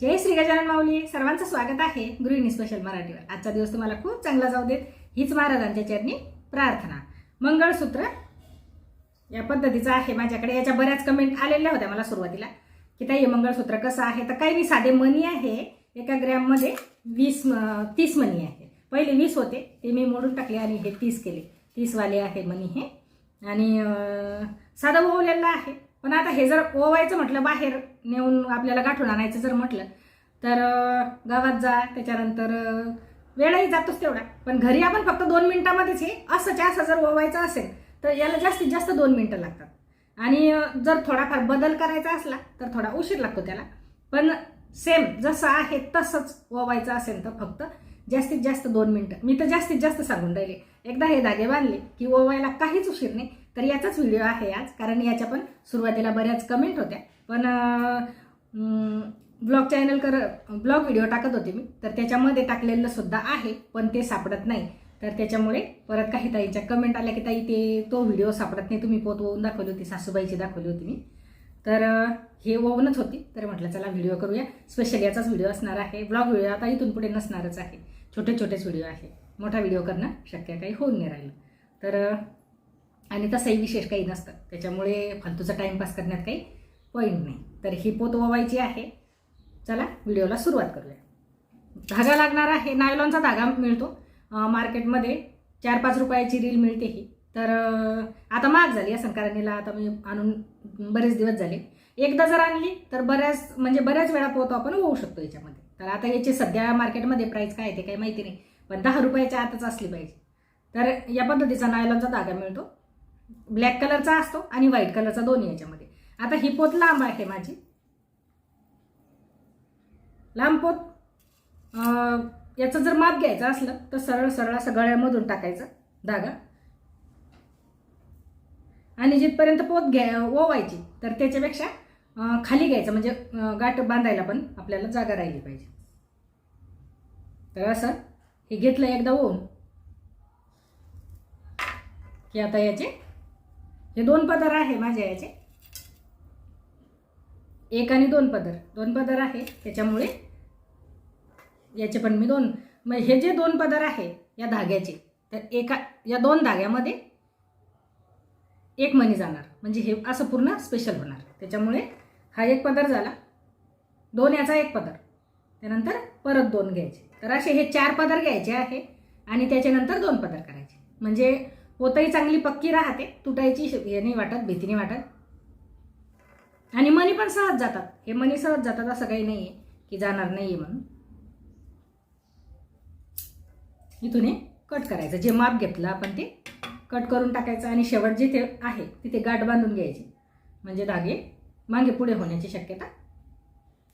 जय श्री गजानन माऊली. सर्वांचं स्वागत आहे गृहिणी स्पेशल मराठीवर. आजचा दिवस तुम्हाला खूप चांगला जाऊ देत. हीच महाराजांच्या चरणी प्रार्थना. मंगळसूत्र या पद्धतीचं आहे माझ्याकडे. याच्या बऱ्याच कमेंट आलेल्या होत्या मला सुरुवातीला. की ताई हे मंगळसूत्र कसं आहे? तर काही नाही साधे मनी आहे. एका ग्रॅममध्ये वीस तीस मनी आहे. पहिले वीस होते. ते मी मोडून टाकले आणि हे तीस केले. तीसवाले आहे मनी हे. आणि साधं ओवलेलं आहे. पण आता हे जर ओवायचं म्हटलं बाहेर नेऊन आपल्याला गाठून आणायचं जर म्हटलं तर गावात जा त्याच्यानंतर वेळही जातोच तेवढा. पण घरी आपण फक्त दोन मिनिटामध्येच हे असं असं जर ओवायचं असेल तर याला जास्तीत जास्त दोन मिनटं लागतात. आणि जर थोडाफार बदल करायचा असला तर थोडा उशीर लागतो त्याला. पण सेम जसं आहे तसंच ओवायचं असेल तर फक्त जास्तीत जास्त दोन मिनटं. मी तर जास्तीत जास्त सांगून राहिले. एकदा हे धागे बांधले की ओवायला काहीच उशीर नाही. तर याचाच व्हिडिओ आहे आज कारण याच्या पण सुरुवातीला बऱ्याच कमेंट होत्या. पण ब्लॉग चॅनल कर ब्लॉग व्हिडिओ टाकत होते मी. तर त्याच्यामध्ये टाकलेलं सुद्धा आहे पण ते सापडत नाही. तर त्याच्यामुळे परत काही ताईच्या कमेंट आल्या की ताई ते तो व्हिडिओ सापडत नाही. तुम्ही पोत ओवून दाखवली होती सासूबाईची दाखवली होती मी. तर हे ओवनच होती. तर म्हटलं चला व्हिडिओ करूया. स्पेशल याचाच व्हिडिओ असणार आहे. ब्लॉग व्हिडिओ आता इथून पुढे नसणारच आहे. छोटे छोटेच व्हिडिओ आहे. मोठा व्हिडिओ करणं शक्य काही होऊन नाही राहिलं. तर आणि तसंही विशेष काही नसतं. त्याच्यामुळे फालतूचा टाईमपास करण्यात काही पॉईंट नाही. तर ही पोत ओवायची आहे. चला व्हिडिओला सुरुवात करूया. धागा लागणार आहे. नायलॉनचा धागा मिळतो. मार्केटमध्ये चार पाच रुपयाची रील मिळते ही. तर आता महाग झाली. या संकारणीला आता मी आणून बरेच दिवस झाले. एकदा जर आणली तर बऱ्याच म्हणजे बऱ्याच वेळा पोहतो आपण होऊ शकतो याच्यामध्ये. तर आता याची सध्या मार्केटमध्ये प्राईस काय आहे ते काही माहिती नाही. पण दहा रुपयाच्या आतच असली पाहिजे. तर या पद्धतीचा नायलॉनचा धागा मिळतो. ब्लॅक कलरचा असतो आणि व्हाईट कलरचा दोन्ही याच्यामध्ये. आता ही पोत लांब आहे माझी. लांब पोत. याचं जर माप घ्यायचं असलं तर सरळ सरळ असं गळ्यामधून टाकायचं धागा. आणि जिथपर्यंत पोत घ्या ओवायची तर त्याच्यापेक्षा खाली घ्यायचं. म्हणजे गाठ बांधायला पण आपल्याला जागा राहिली पाहिजे. तर असं हे घेतलं एकदा ओवून की आता याचे हे दोन पदर आहे माझ्या याचे. एक आणि दोन पदर. दोन पदर आहे त्याच्यामुळे याचे पण मी दोन मग हे जे दोन पदर आहे या धाग्याचे तर एका या दोन धाग्यामध्ये एक मणी जाणार. म्हणजे हे असं पूर्ण स्पेशल होणार. त्याच्यामुळे हा एक पदर झाला. दोन याचा एक पदर. त्यानंतर परत दोन घ्यायचे. तर असे हे चार पदर घ्यायचे आहे आणि त्याच्यानंतर दोन पदर करायचे. म्हणजे पोतही चांगली पक्की राहते. तुटायची हे नाही वाटत भीती नाही वाटत. आणि मनी पण सहज जातात. हे मनी सहज जातात असं काही नाही आहे की जाणार नाही आहे म्हणून. इथून हे कट करायचं. जे माप घेतलं आपण ते कट करून टाकायचं. आणि शेवट जिथे आहे तिथे गाठ बांधून घ्यायची. म्हणजे धागे मागे पुढे होण्याची शक्यता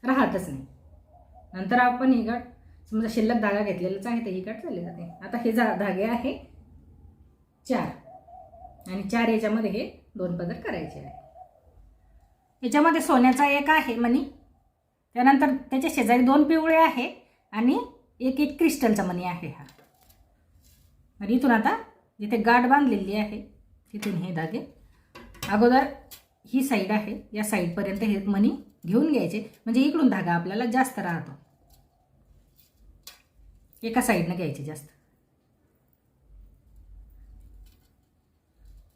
राहतच नाही. नंतर आपण ही गाठ समजा शिल्लक धागा घेतलेलाच आहे तर ही गाठ चालली जाते. आता हे जा धागे आहे चार. आणि चार याच्यामध्ये हे दोन पदर करायचे आहे याच्यामध्ये सोन्याचा एक आहे मनी. त्यानंतर त्याच्या शेजारी दोन पिवळे आहे आणि एक एक क्रिस्टलचा मनी आहे हा. आणि इथून आता जिथे गाठ बांधलेली आहे तिथून हे धागे. अगोदर ही साईड आहे या साईडपर्यंत हे मनी घेऊन घ्यायचे. म्हणजे इकडून धागा आपल्याला जास्त राहतो. एका साईडनं घ्यायचे जास्त.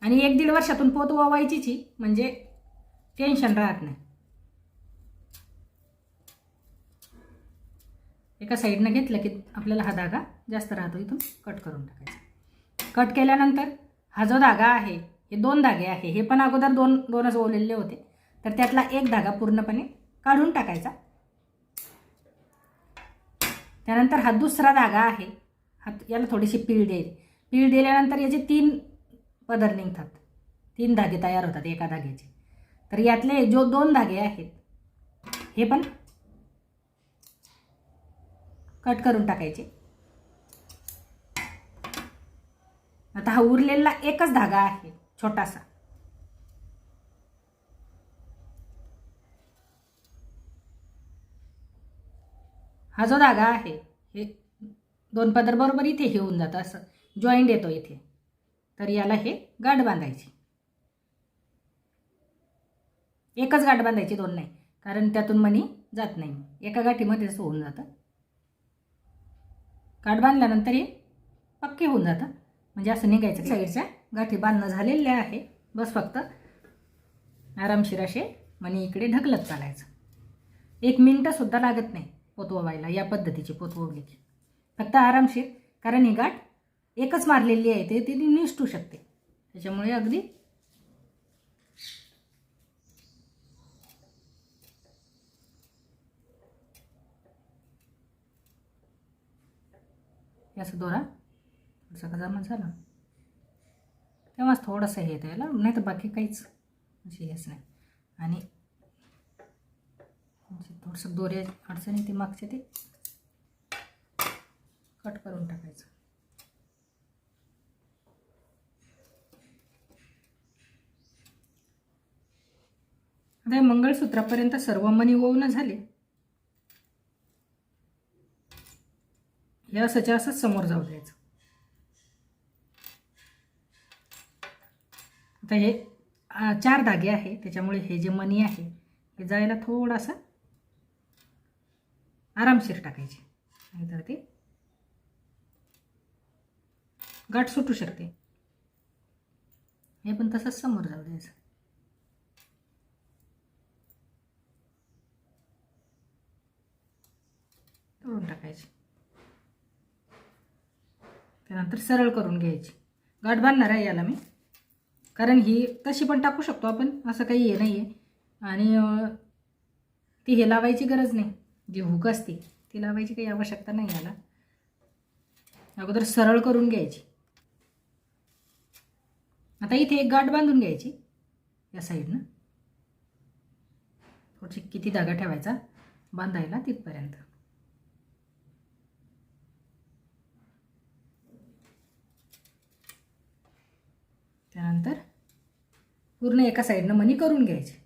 आणि एक दीड वर्षातून पोत वावायचीच ही म्हणजे टेन्शन राहत नाही. एका साईडनं घेतलं की आपल्याला हा धागा जास्त राहतो इथून कट करून टाकायचा. कट केल्यानंतर हा जो धागा आहे हे दोन धागे आहे हे पण अगोदर दोन दोनच ओवलेले होते. तर त्यातला एक धागा पूर्णपणे काढून टाकायचा. त्यानंतर हा दुसरा धागा आहे हा याला थोडीशी पीळ देईल. पीळ दिल्यानंतर याचे तीन पदर निघतात. तीन धागे तयार होतात एका धाग्याचे. तर यातले जो दोन धागे आहेत हे पण कट करून टाकायचे. आता हा उरलेला एकच धागा आहे छोटासा. हा जो धागा आहे हे दोन पदर बरोबर इथे हे होऊन जातं असं जॉईंट येतो इथे. तर याला हे गाठ बांधायची. एकच गाठ बांधायची दोन नाही कारण त्यातून मनी जात नाही. एका गाठीमध्येच होऊन जातं. गाठ बांधल्यानंतर हे पक्के होऊन जातं. म्हणजे असं निघायचं साईडच्या गाठी बांधणं झालेल्या आहे. बस फक्त आरामशीर असे मनी इकडे ढकलत चालायचं. एक मिनटंसुद्धा लागत नाही पोतवायला या पद्धतीची पोतवली की. फक्त आरामशीर कारण ही गाठ एकच मारलेली आहे ते ती निसटू शकते. त्याच्यामुळे अगदी याचा दोरा. थोडासा का जमा झाला. तेव्हाच थोडंसं हे द्यायला नाही तर बाकी काहीच अशी हेच नाही. आणि म्हणजे थोडंसं दोऱ्या अडचणी ते मागचे ते कट करून टाकायचं. आता मंगळसूत्रापर्यंत सर्व मनी ओवणं झाले. हे असंच्या असंच समोर जाऊ द्यायचं. आता हे चार धागे आहे त्याच्यामुळे हे जे मनी आहे हे जायला थोडासा आरामशीर टाकायचे. नाहीतर ते गाठ सुटू शकते. हे पण तसंच समोर जाऊ द्यायचं. करून टाकायची. त्यानंतर सरळ करून घ्यायची. गाठ बांधणार आहे याला मी. कारण ही तशी पण टाकू शकतो आपण असं काही हे नाही आहे आणि ती हे लावायची गरज नाही. जी हुक असते ती लावायची काही आवश्यकता नाही याला. अगोदर सरळ करून घ्यायची. आता इथे एक गाठ बांधून घ्यायची या साईडनं. थोडीशी किती धागा ठेवायचा बांधायला तिथपर्यंत त्यानंतर पूर्ण एका साईडनं मनी करून घ्यायचे.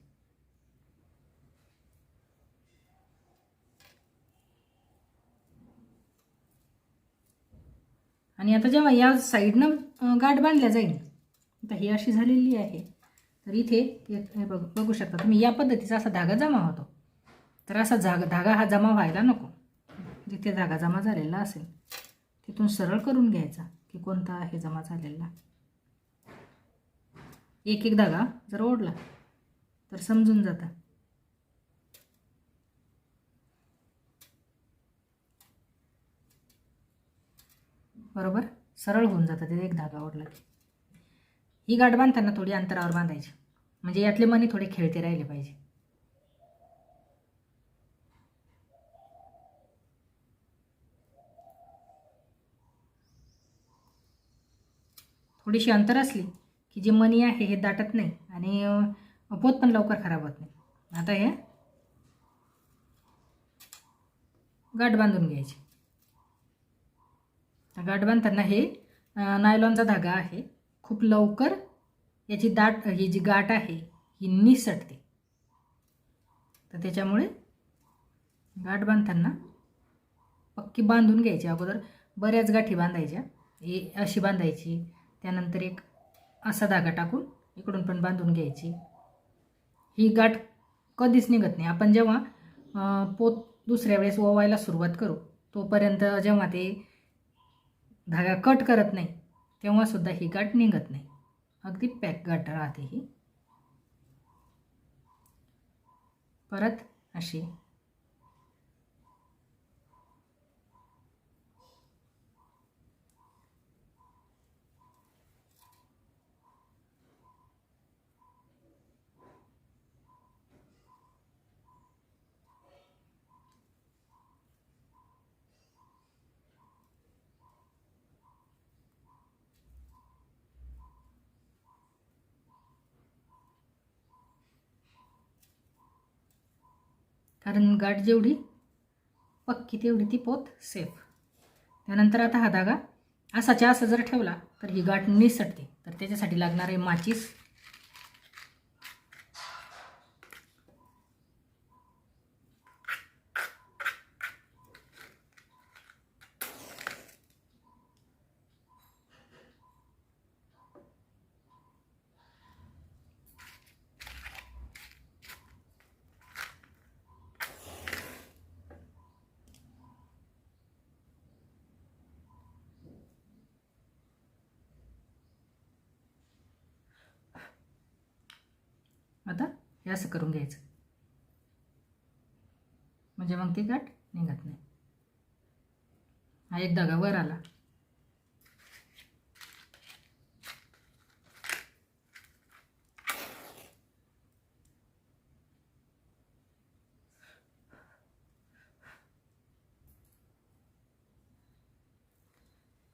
आणि आता जेव्हा या साईडनं गाठ बांधल्या जाईल आता ही अशी झालेली आहे. तर इथे हे बघ बघू शकता तुम्ही या पद्धतीचा असा धागा जमा होतो. तर असा जाग धागा हा जमा व्हायला नको. जिथे धागा जमा झालेला असेल तिथून सरळ करून घ्यायचा की कोणता आहे जमा झालेला. एक एक धागा जर ओढला. तर समजून जातं. बरोबर? सरळ होऊन जातं ते एक धागा ओढला की. ही गाठ बांधताना थोडी अंतरावर बांधायची. म्हणजे यातले मनी थोडे खेळते राहिले पाहिजे. थोडीशी अंतर असली की जे मनी आहे हे दाटत नाही आणि पोत पण लवकर खराब होत नाही. आता हे गाठ बांधून घ्यायची. गाठ बांधताना हे नायलॉनचा धागा आहे. खूप लवकर याची दाट ही जी गाठ आहे ही निसटते. तर त्याच्यामुळे गाठ बांधताना पक्की बांधून घ्यायची. अगोदर बऱ्याच गाठी बांधायच्या. ही अशी बांधायची. त्यानंतर एक असा धागा टाकून इकडून पण बांधून घ्यायची. ही गाठ कधीच निघत नाही. आपण जेव्हा पोत दुसऱ्या वेळेस ओवायला सुरुवात करू तोपर्यंत जेव्हा ते धागा कट करत नाही तेव्हासुद्धा ही गाठ निघत नाही. अगदी पॅक गाठ राहते ही. परत अशी कारण गाठ जेवढी पक्की तेवढी ती पोत सेफ त्यानंतर आता हा धागा असाच्या असं जर ठेवला तर ही गाठ निसटते. तर त्याच्यासाठी लागणार आहे माचीस. हे असं करून घ्यायचं. म्हणजे मग ती गाठ निघत नाही. हा एक धागा वर आला.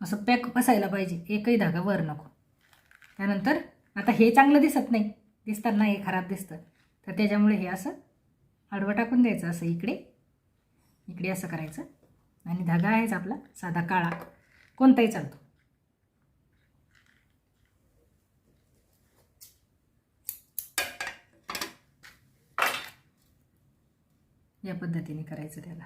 असं पॅक बसायला पाहिजे. एकही धागा वर नको. त्यानंतर आता हे चांगलं दिसत नाही. दिसताना हे खराब दिसतं. तर त्याच्यामुळे हे असं आडवं टाकून द्यायचं असं इकडे. इकडे असं करायचं. आणि धागा आहेच आपला साधा काळा. कोणताही चालतो. या पद्धतीने करायचं त्याला.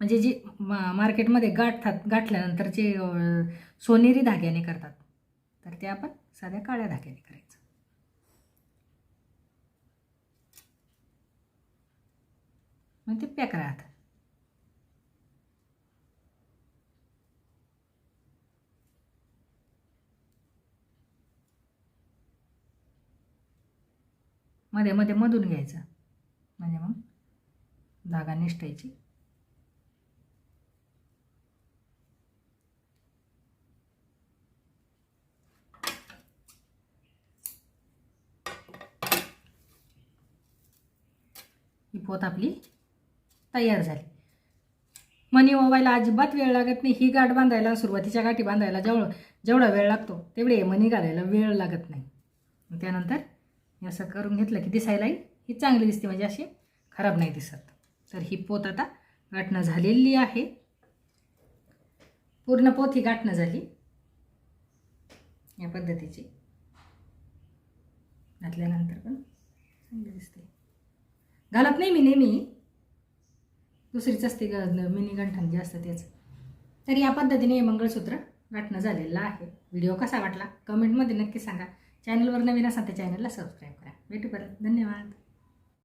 म्हणजे जे मा मार्केटमध्ये गाठतात गाठल्यानंतर जे सोनेरी धाग्याने करतात तर ते आपण साध्या काळ्या धाग्याने करायचं. मग ते पॅक राहतात मध्ये मध्ये मधून घ्यायचं. म्हणजे मग धागा निष्ठायची. ही पोत आपली तयार झाली. मनी ओवायला अजिबात वेळ लागत नाही. ही गाठ बांधायला सुरुवातीच्या गाठी बांधायला जेवढं जेवढा वेळ लागतो तेवढे मनी घालायला वेळ लागत नाही. त्यानंतर असं करून घेतलं की दिसायलाही ही चांगली दिसते म्हणजे अशी खराब नाही दिसत. तर ही पोत आता गाठणं झालेली आहे. पूर्ण पोत ही गाठणं झाली. या पद्धतीची. घातल्यानंतर पण चांगली दिसते. घालत नाही मी नेहमी. दुसरीच असते ग मिनी गंठण जे असतं त्याचं तर या पद्धतीने हे मंगळसूत्र गाठणं झालेलं आहे. व्हिडिओ कसा वाटला? कमेंटमध्ये नक्की सांगा. चॅनलवर नवीन असाल तर चॅनलला सबस्क्राईब करा. भेटू परत. धन्यवाद.